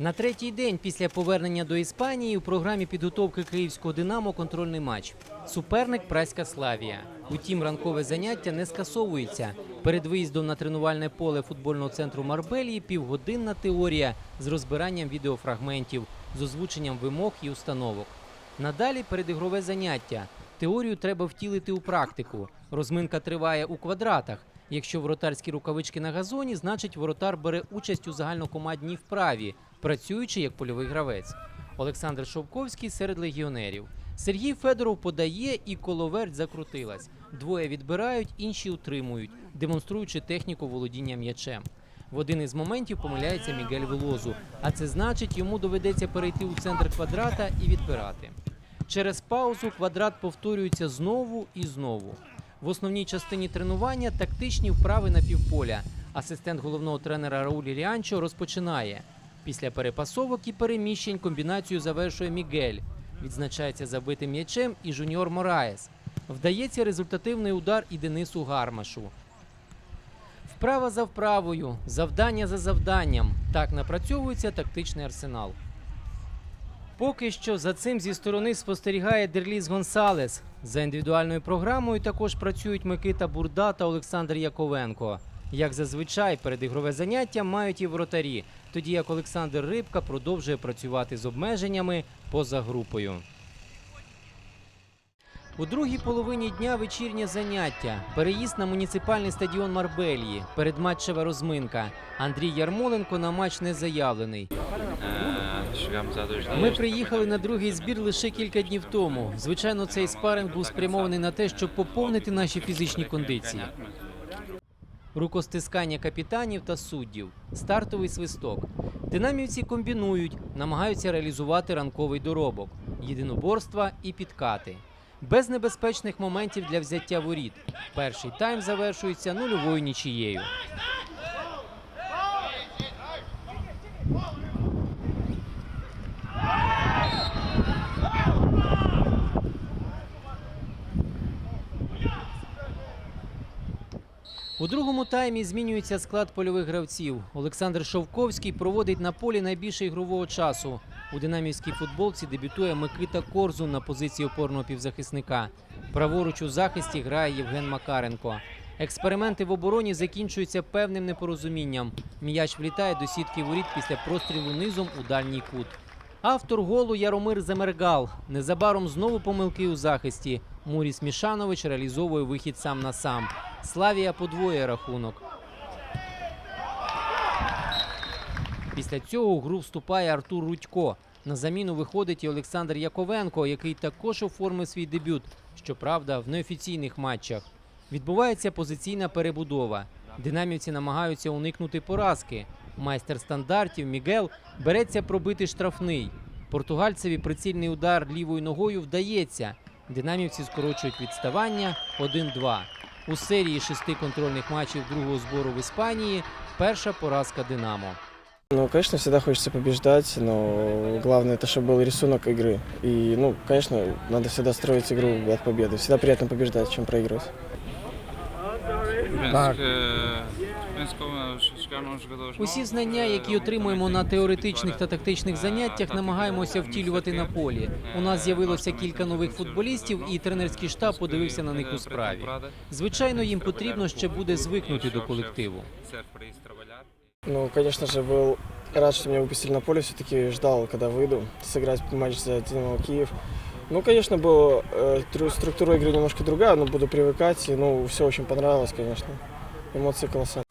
На третій день після повернення до Іспанії у програмі підготовки київського Динамо контрольний матч. Суперник Праська Славія. Утім, ранкове заняття не скасовується. Перед виїздом на тренувальне поле футбольного центру Марбелії півгодинна теорія з розбиранням відеофрагментів, з озвученням вимог і установок. Надалі передігрове заняття. Теорію треба втілити у практику. Розминка триває у квадратах. Якщо воротарські рукавички на газоні, значить воротар бере участь у загальнокомандній вправі, працюючи як польовий гравець. Олександр Шовковський серед легіонерів. Сергій Федоров подає і коловерть закрутилась. Двоє відбирають, інші утримують, демонструючи техніку володіння м'ячем. В один із моментів помиляється Мігель Велозу, а це значить, йому доведеться перейти у центр квадрата і відбирати. Через паузу квадрат повторюється знову і знову. В основній частині тренування тактичні вправи на півполя. Асистент головного тренера Раулі Ріанчо розпочинає. Після перепасовок і переміщень комбінацію завершує Мігель. Відзначається забитим м'ячем і жуніор Мораєс. Вдається результативний удар і Денису Гармашу. Вправа за вправою, завдання за завданням. Так напрацьовується тактичний арсенал. Поки що за цим зі сторони спостерігає Дерліс Гонсалес. За індивідуальною програмою також працюють Микита Бурда та Олександр Яковенко. Як зазвичай, передігрове заняття мають і вратарі, тоді як Олександр Рибка продовжує працювати з обмеженнями поза групою. У другій половині дня вечірнє заняття. Переїзд на муніципальний стадіон Марбелії. Передматчева розминка. Андрій Ярмоленко на матч не заявлений. Ми приїхали на другий збір лише кілька днів тому. Звичайно, цей спаринг був спрямований на те, щоб поповнити наші фізичні кондиції. Рукостискання капітанів та суддів, стартовий свисток. Динамівці комбінують, намагаються реалізувати ранковий доробок, єдиноборства і підкати. Без небезпечних моментів для взяття воріт. Перший тайм завершується нульовою нічією. У другому таймі змінюється склад польових гравців. Олександр Шовковський проводить на полі найбільше ігрового часу. У динамівській футболці дебютує Микита Корзун на позиції опорного півзахисника. Праворуч у захисті грає Євген Макаренко. Експерименти в обороні закінчуються певним непорозумінням. М'яч влітає до сітки воріт після прострілу низом у дальній кут. Автор голу Яромир Земергал. Незабаром знову помилки у захисті. Муріс Мішанович реалізовує вихід сам на сам. Славія подвоює рахунок. Після цього у гру вступає Артур Рудько. На заміну виходить і Олександр Яковенко, який також оформив свій дебют, щоправда, в неофіційних матчах. Відбувається позиційна перебудова. Динамівці намагаються уникнути поразки. Майстер стандартів Мігел береться пробити штрафний. Португальцеві прицільний удар лівою ногою вдається. Динамівці скорочують відставання 1-2. У серії шести контрольних матчів другого збору в Іспанії перша поразка Динамо. Ну, конечно, всегда хочется побеждать, но главное это, чтобы был рисунок игры. И, ну, конечно, надо всегда строить игру от победы. Всегда приятно побеждать, чем проигрывать. Так. Усі знання, які отримуємо на теоретичних та тактичних заняттях, намагаємося втілювати на полі. У нас з'явилося кілька нових футболістів, і тренерський штаб подивився на них у справі. Звичайно, їм потрібно ще буде звикнути до колективу. Ну, конечно же, был рад, что меня выпустили на поле. Все-таки ждал, когда выйду, сыграть матч за Динамо Киев. Ну, конечно, была э, тру- структура игры немножко другая, но буду привыкать. И, ну, все очень понравилось, конечно. Эмоции колоссальные.